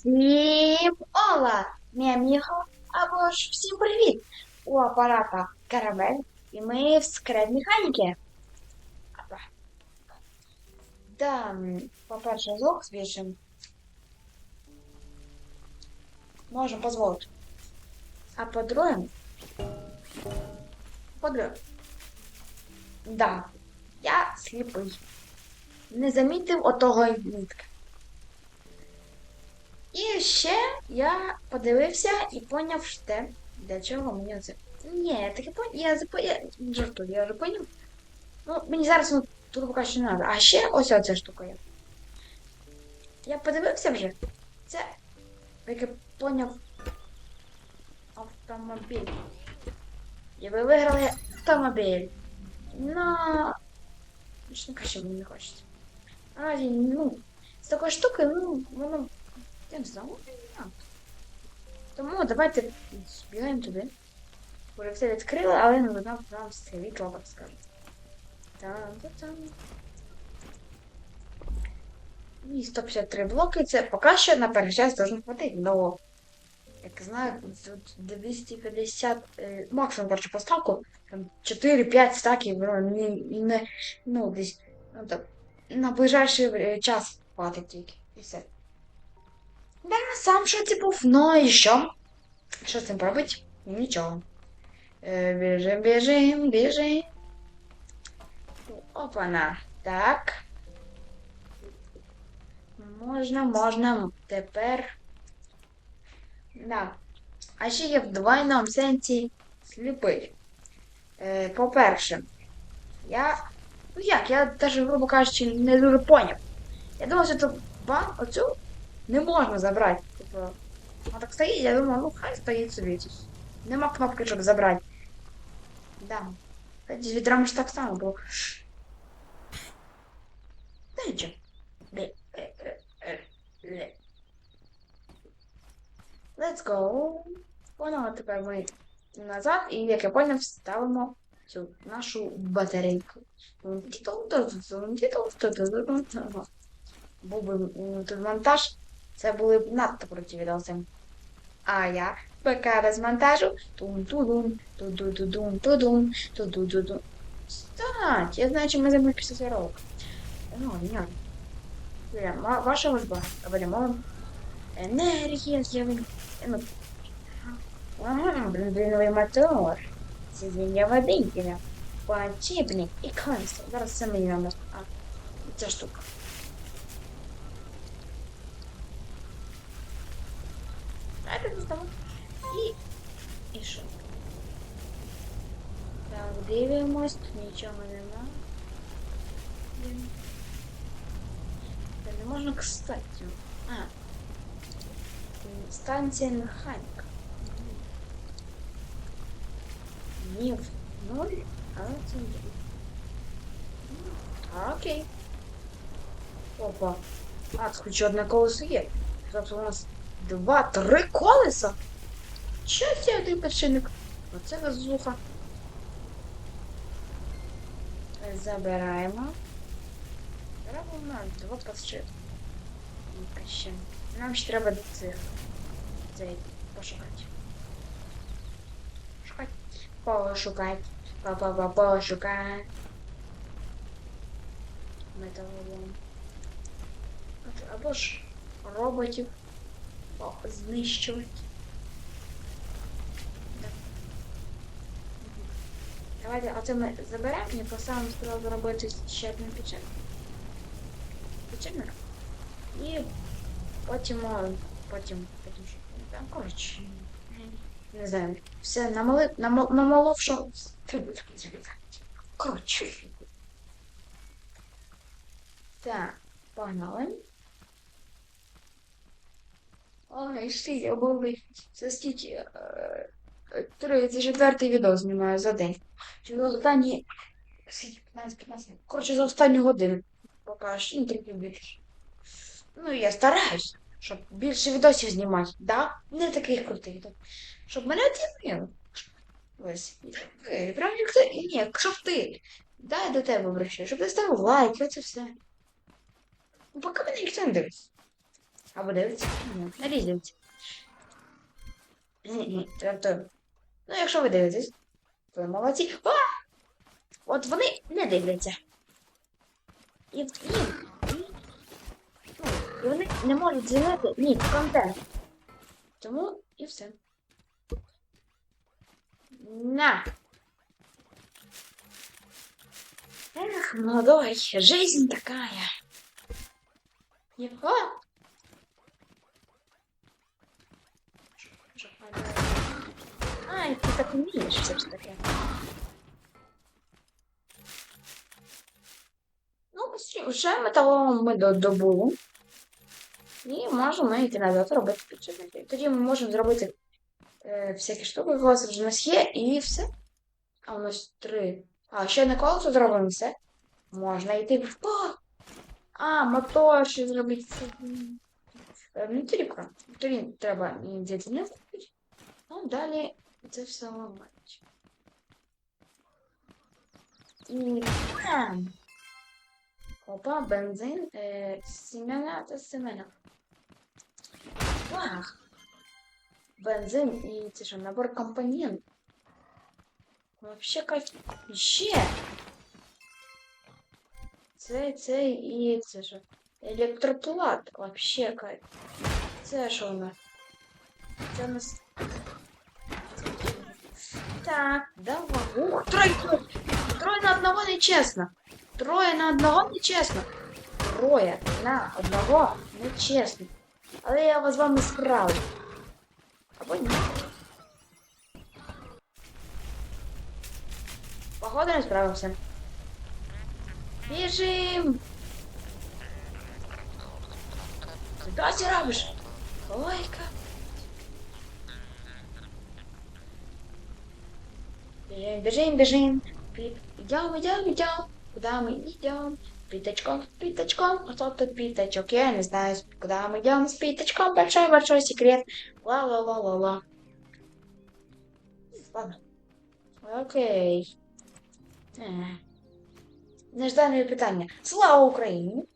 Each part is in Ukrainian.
Всім ола, мій аміго, або ж всім привіт! У апарата Карамель, і ми в секрет механіки. Да, по-перше, звук збільшим. Можемо дозволити. А по-друге, по-друге, да, я сліпий. Не замітив отого нитка. І ще я подивився і поняв що те, для чого мені це. Ні, я таки поняв. Я запо... я жартую, я вже поняв. Ну, мені зараз ну, тут поки що не треба. А ще ось оця штука є. Я подивився вже. Це. Як я поняв. Автомобіль. І ви виграли автомобіль. Ну. Що краще мені не хочеться. Наразі, ну, з такої штуки, ну, воно я не знаю, не. Тому давайте збігаємо туди. Уже все відкрили, але не видно нам світло, так скажемо. Там-там. І 153 блоки, це поки що на перший час должно хватити, но як знаю, тут 250, е, максимум, короче, по стаку, там 4-5 стаків, ну, не, не, ну, десь, ну, так, на ближайший е, час хватить тільки, і все. Да, сам шоці був, ну і що? Що з цим робить? Нічого. Е, біжим, біжим, біжим. Опана. Так. Можна, можна. Тепер. Да. А ще є в двойному сенсі сліпий. Е, по-перше, я. Ну як, я навіть, грубо кажучи, не дуже поняв. Я думав, що це бан оцю не можна забрати. Типу, вона так стоїть, я думаю, ну хай стоїть собі. Нема кнопки, щоб забрати. Да. Кстати, з відрами ж так само було. Та нічого. Е- е- е-. Let's go. Воно тепер ми назад, і як я поняв, ставимо цю нашу батарейку. Був би м, тут монтаж, це були надто круті відоси. А я без монтажу тун-ту-дум, ту-ду-ду-дум, ту-дум, ту-ду-ду-дум. Стать, я знаю, чим ми займемо після зірок. Ну, ні. Ваша возьба, беремо. Енергія з'явилася. Ну, Ага, бензиновий мотор. Сидіння водителя. Подшипник і консоль. Зараз це мені надо. А, ця штука. Давайте достану. І... І що? Так, дивимось, тут нічого нема. Та не можна, кстати. А. Станція механіка. Ні, в ноль, але це. А, окей. Опа. А, тут хоч одне колесо є. Тобто у нас два, три колеса. Чого це один печеник? Оце газуха. Забираємо. Треба у нас два пасчет. Нам ще треба до цих. Цей пошукати. Шукати. Пошукати. Па-па-па пошукати. Металолом. Або ж роботів знищувати. Да. Мгм. Давайте, а це ми заберемо і поставимо справу зробити ще один печатник. Печатник. І потім, потім, потім що там, коротше. Не знаю, все намали, намал, намалов, що... Коротше. Так, погнали. Ой, стій, обалдеть. Це скільки? е, е, Три, четвертий відео знімаю за день. Чи за останні... Скільки? 15-15. Коротше, за останню годину. Поки що, ну, трохи більше. Ну, я стараюсь, щоб більше відосів знімати. Да? Не таких крутих. так. Щоб мене оцінили. Ось. Е, Прям ніхто... Ні, щоб ти. Да, я до тебе обращаю. Щоб ти ставив лайк, оце все. Ну, поки мене ніхто не дивиться. Або дивиться? Ні, не дивиться. Тобто, ну, якщо ви дивитесь, ви молодці. А! От вони не дивляться. І, і, і, вони не можуть зняти ні контент. Тому і все. На. Эх, молодой, жизнь такая. Его. Ай, ти так вмієш все ж таки. Ну, вже металолом ми до- добули. І можемо йти назад робити підшипники. Тоді ми можемо зробити е, всякі штуки, колеса вже у нас є, і все. А у нас три. А, ще одне колесо зробимо все. Можна йти в О! А, мотор ще зробити. Тоді. Тоді треба діти не купити. Ну, далі це все ламати. І! Опа, бензин, е, сімена та семена. Вах! Бензин і це що, набор компонент. Вообще кайф. Ще! Це, це і це що? Електроплат. Вообще кайф. Це що у нас? Це у нас. Так, давай. Ух, тройка! Трое на одного нечесно. Троє на одного нечесно. Троє на одного нечесно. Але я вас з вами справлю. Або ні. Походу не справився. Біжим! Ти досі робиш? Ой-ка. Бежим, бежим, бежим. Идем, идем, идем. Куда мы идем? Пятачком, пятачком. А что тут пятачок? Я не знаю, куда мы идем с пятачком. Большой-большой секрет. Ла-ла-ла-ла-ла. Ладно. Окей. Е. Неждане питання. Слава Україні!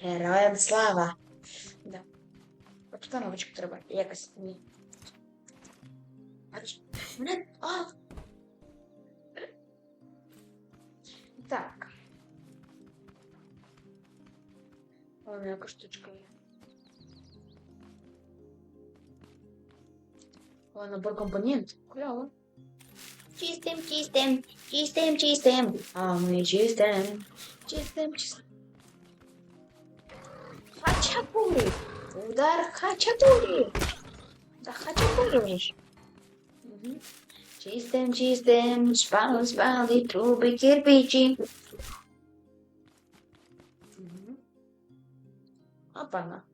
Героям слава! Да. Обстановочку треба якось. Ні. Мене. О, яка штучка є. О, набор компонент. Клево. Чистим, чистим, чистим, чистим. А ми чистим. Чистим, чистим. Хачапурі. Удар хачапурі. Да хачапурі ж. Мгм. Чистим, чистим, спали, спали, труби, кирпичі. Ha bana.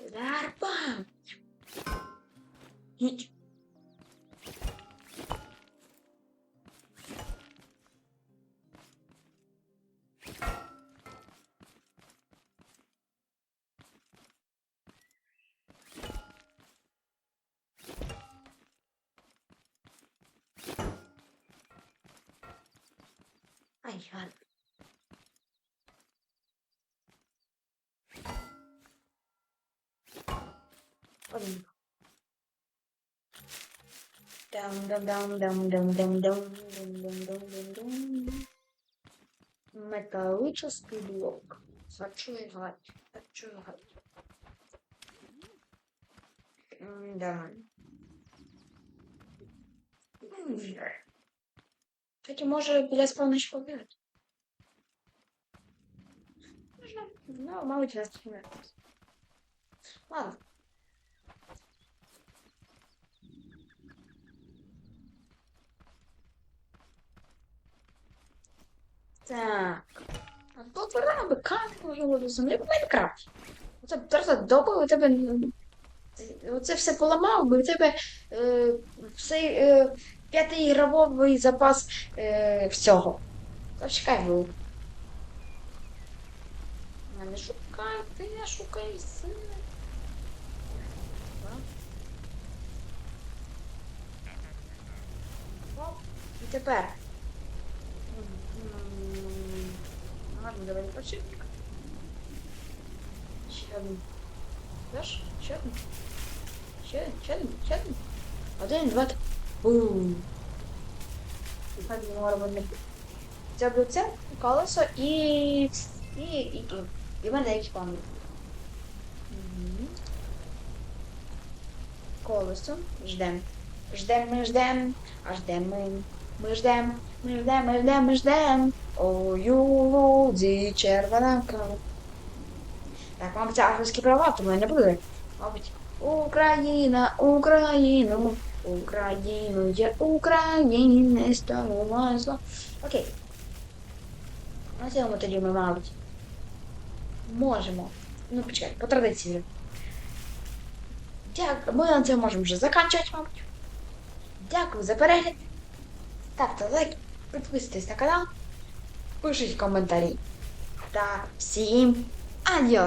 Ver bana. Hiç. Ay harbi. Металлический блок. Хочу играть. Хочу играть. М, Да. М. Кстати, може біля спавночі побігати. Можна. Ну, мабуть, нас не Ладно. Так. А тут раби, камінь можливо до землі, Майнкрафт. Оце просто добре у тебе. Оце все поламав, бо у тебе е, е, п'ятий ігровий запас е, всього. Почекай, був. Не шукай, ти не шукай сина. І тепер. Ладно, давай почекай. один. Знаєш? Ще один. Ще ще один, ще один. Один, два, три. Бум. Один робимо. Зроблю це, колесо і... І... І... І, і мене. Мгм. Колесо. Ждем. Ждем, ми ждем. А ждем ми. Ми ждем. Ми ждем, ми ждем, ми ждем. Ой, лузі червона. Так, мабуть, авторські права, тому я не буду. Мабуть, Україна, Україну, Україну, я України стала зла. Окей. На цьому тоді ми, мабуть, можемо. Ну, почекай, по традиції. Дякую. Ми на цьому можемо вже закінчувати, мабуть. Дякую за перегляд. Ставте лайк, підписуйтесь на канал, пишіть коментарі. Та всім адіос!